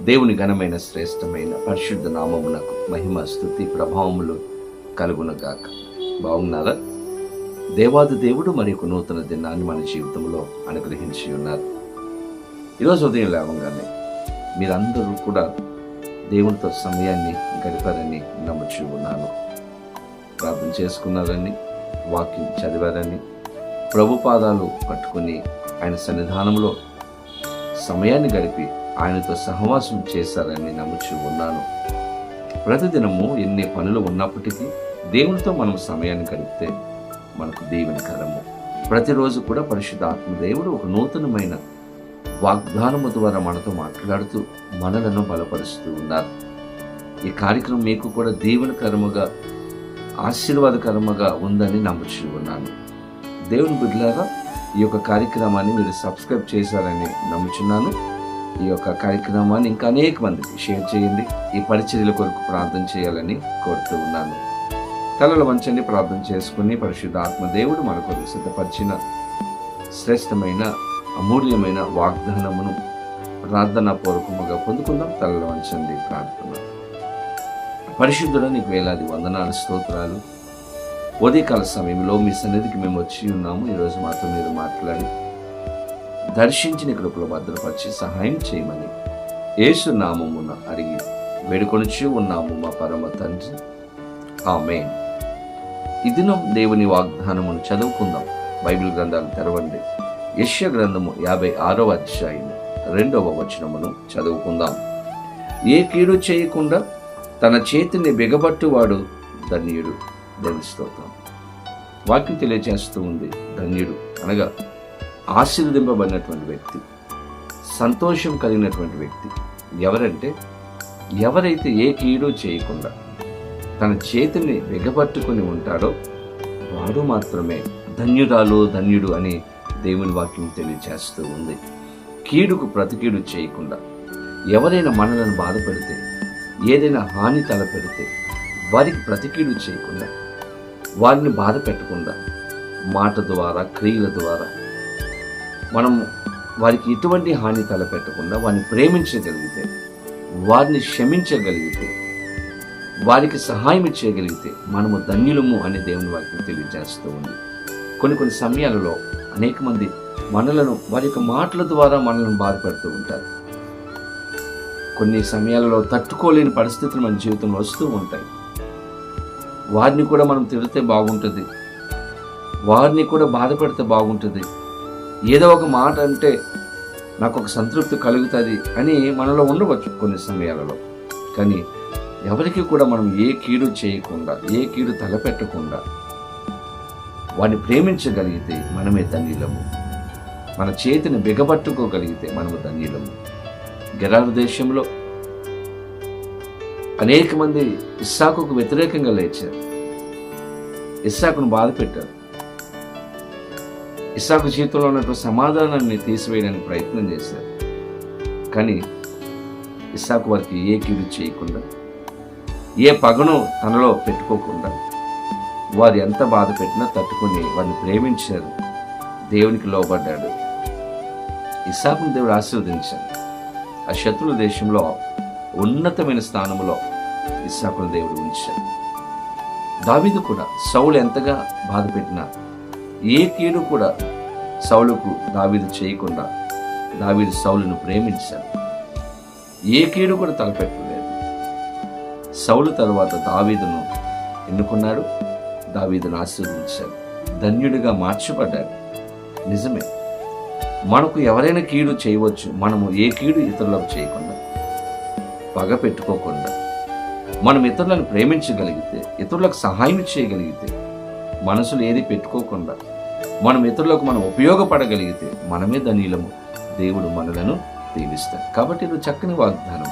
దేవుని ఘనమైన శ్రేష్టమైన పరిశుద్ధ నామమునకు మహిమ స్థుతి ప్రభావములు కలుగునగాక. బాగున్నారా? దేవాది దేవుడు మరి ఒక నూతన దినాన్ని మన జీవితంలో అనుగ్రహించి ఉన్నారు. ఈరోజు ఉదయం లేవగానే మీరందరూ కూడా దేవునితో సమయాన్ని గడిపారని నమ్ముచూ ఉన్నాను. ప్రార్థన చేసుకున్నారని వాక్యం చదివారని ప్రభు పాదాలు పట్టుకుని ఆయన సన్నిధానంలో సమయాన్ని గడిపి ఆయనతో సహవాసం చేశారని నమ్ముచు ఉన్నాను. ప్రతిదినము ఎన్ని పనులు ఉన్నప్పటికీ దేవునితో మనం సమయాన్ని గడిపితే మనకు దీవెనకరము ప్రతిరోజు కూడా పరిశుద్ధ ఆత్మదేవుడు ఒక నూతనమైన వాగ్దానము ద్వారా మనతో మాట్లాడుతూ మనలను బలపరుస్తూ ఉన్నారు. ఈ కార్యక్రమం మీకు కూడా దీవెనకరముగా ఆశీర్వాదకరముగా ఉందని నమ్ముచు ఉన్నాను. దేవుని బిడ్డలాగా ఈ యొక్క కార్యక్రమాన్ని మీరు సబ్స్క్రైబ్ చేశారని నమ్ముచున్నాను. ఈ యొక్క కార్యక్రమాన్ని ఇంకా అనేక మందికి షేర్ చేయండి. ఈ పరిచర్యల కొరకు ప్రార్థన చేయాలని కోరుతూ ఉన్నాను. తలలు వంచండి ప్రార్థన చేసుకుని పరిశుద్ధ ఆత్మదేవుడు మన కొరకు సిద్ధపరిచిన శ్రేష్టమైన అమూల్యమైన వాగ్దానమును ప్రార్థన పూర్వకముగా పొందుకుందాం. తలలు వంచండి ప్రార్థన. పరిశుద్ధుడు నీకు వేలాది వందనాలు స్తోత్రాలు. ఉదయకాల సమయంలో మీ సన్నిధికి మేము వచ్చి ఉన్నాము. ఈరోజు మాతో మీరు మాట్లాడి దర్శించిన కృపలో భద్రపరిచి సహాయం చేయమని యేసు నామమున అడిగి వేడుకొనిచి ఉన్నాము మా పరమ తండ్రి. ఆమె ఇదినం దేవుని వాగ్దానమును చదువుకుందాం. బైబిల్ గ్రంథాలు తెరవండి. యశ్య గ్రంథము యాభై ఆరవ అధ్యాయము రెండవ వచనమును చదువుకుందాం. ఏ కీడు చేయకుండా తన చేతిని బిగబట్టువాడు ధన్యుడు. దేవుని వాక్యం తెలియజేస్తూ ఉంది. ధన్యుడు అనగా ఆశీర్వదింపబడినటువంటి వ్యక్తి సంతోషం కలిగినటువంటి వ్యక్తి ఎవరంటే ఎవరైతే ఏ కీడు చేయకుండా తన చేతిని బిగబట్టుకుని ఉంటాడో వాడు మాత్రమే ధన్యురాలు ధన్యుడు అని దేవుని వాక్యం తెలియజేస్తూ ఉంది. కీడుకు ప్రతికీడు చేయకుండా ఎవరైనా మనలను బాధ పెడితే ఏదైనా హాని తలపెడితే వారికి ప్రతికీడు చేయకుండా వారిని బాధ పెట్టకుండా మాట ద్వారా క్రియల ద్వారా మనం వారికి ఎటువంటి హాని తలపెట్టకుండా వారిని ప్రేమించగలిగితే వారిని క్షమించగలిగితే వారికి సహాయం చేయగలిగితే మనము ధన్యులము అని దేవుని వారికి తెలియజేస్తూ ఉంది. కొన్ని కొన్ని సమయాలలో అనేక మంది మనలను వారి యొక్క మాటల ద్వారా మనల్ని బాధపెడుతూ ఉంటారు. కొన్ని సమయాలలో తట్టుకోలేని పరిస్థితులు మన జీవితంలో వస్తూ ఉంటాయి. వారిని కూడా మనం తిడితే బాగుంటుంది. వారిని కూడా బాధ పెడితే బాగుంటుంది. ఏదో ఒక మాట అంటే నాకు ఒక సంతృప్తి కలుగుతుంది అని మనలో ఉండవచ్చు కొన్ని సమయాలలో. కానీ ఎవరికి కూడా మనం ఏ కీడు చేయకుండా ఏ కీడు తలపెట్టకుండా వాడిని ప్రేమించగలిగితే మనమే ధన్యులము. మన చేతిని బిగబట్టుకోగలిగితే మనము ధన్యులము. గెరారు దేశంలో అనేక మంది ఇస్సాకుకు వ్యతిరేకంగా లేచారు. ఇస్సాకును బాధ పెట్టారు ఇసాకు జీవితంలో ఉన్నటువంటి సమాధానాన్ని తీసివేయడానికి ప్రయత్నం చేశారు. కానీ ఇసాకు వారికి ఏ కీడు చేయకుండా ఏ పగను తనలో పెట్టుకోకుండా వారు ఎంత బాధ పెట్టినా తట్టుకొని వారిని ప్రేమించారు. దేవునికి లోబడ్డాడు. ఇసాకును దేవుడు ఆశీర్వదించాడు. ఆ శత్రుల దేశంలో ఉన్నతమైన స్థానంలో ఇస్సాకును దేవుడు ఉంచాడు. దావిదు కూడా సౌలు ఎంతగా బాధపెట్టినా ఏ కీడు కూడా సౌలుకు దావీదు చేయకుండా దావీదు సౌలును ప్రేమించాడు. ఏ కీడు కూడా తలపెట్టలేదు. సౌలు తర్వాత దావీదును ఎన్నుకున్నాడు? దావీదును ఆశీర్వదించాడు. ధన్యుడిగా మార్చబడ్డాడు. నిజమే. మనకు ఎవరైనా కీడు చేయవచ్చు. మనము ఏ కీడు ఇతరులకు చేయకుండా పగ పెట్టుకోకుండా మనం ఇతరులను ప్రేమించగలిగితే ఇతరులకు సహాయం చేయగలిగితే మనసులో ఏది పెట్టుకోకుండా మనం ఇతరులకు మనం ఉపయోగపడగలిగితే మనమే ధనీలము. దేవుడు మనలను దీవిస్తాడు. కాబట్టి ఇది చక్కని వాగ్దానం.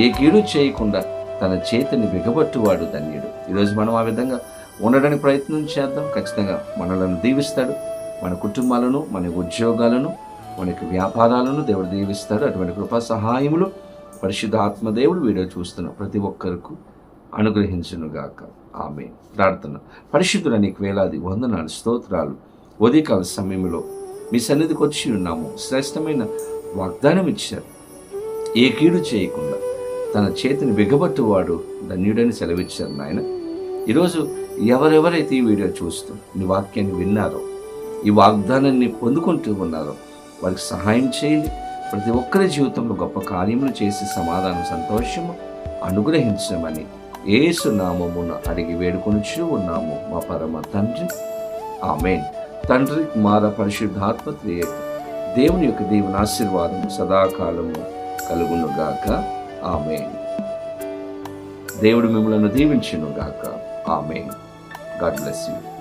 ఏ కీడు చేయకుండా తన చేతిని బిగబట్టువాడు ధన్యుడు. ఈరోజు మనం ఆ విధంగా ఉండడానికి ప్రయత్నం చేద్దాం. ఖచ్చితంగా మనలను దీవిస్తాడు. మన కుటుంబాలను మన ఉద్యోగాలను మనకి వ్యాపారాలను దేవుడు దీవిస్తాడు. అటువంటి కృపా సహాయములు పరిశుద్ధ ఆత్మదేవుడు వీడియో చూస్తున్న ప్రతి ఒక్కరికి అనుగ్రహించునుగాక. ఆమె ప్రార్థన. పరిశుద్ధుల నీకు వేలాది వందనాలు స్తోత్రాలు. ఉదయకాల సమయంలో మీ సన్నిధికి వచ్చి ఉన్నాము. శ్రేష్టమైన వాగ్దానం ఇచ్చారు. ఏ కీడు చేయకుండా తన చేతిని బిగబట్టువాడు ధన్యుడని సెలవిచ్చారు నాయన. ఈరోజు ఎవరెవరైతే ఈ వీడియో చూస్తూ నీ వాక్యాన్ని విన్నారో ఈ వాగ్దానాన్ని పొందుకుంటూ ఉన్నారో వారికి సహాయం చేయండి. ప్రతి ఒక్కరి జీవితంలో గొప్ప కార్యములు చేసి సమాధానం సంతోషము అనుగ్రహించమని ఏసు నామమున అడిగి వేడుకొనుచూ ఉన్నాము. మా పరమ తండ్రి. ఆమెన్. తండ్రి కుమార పరిశుద్ధాత్మ త్రియేక దేవుని యొక్క దేవుని ఆశీర్వాదం సదాకాలము కలుగునుగాక. ఆమె దేవుడు మిమ్మల్ని దీవించునుగాక. ఆమె గాడ్ బ్లెస్ యూ.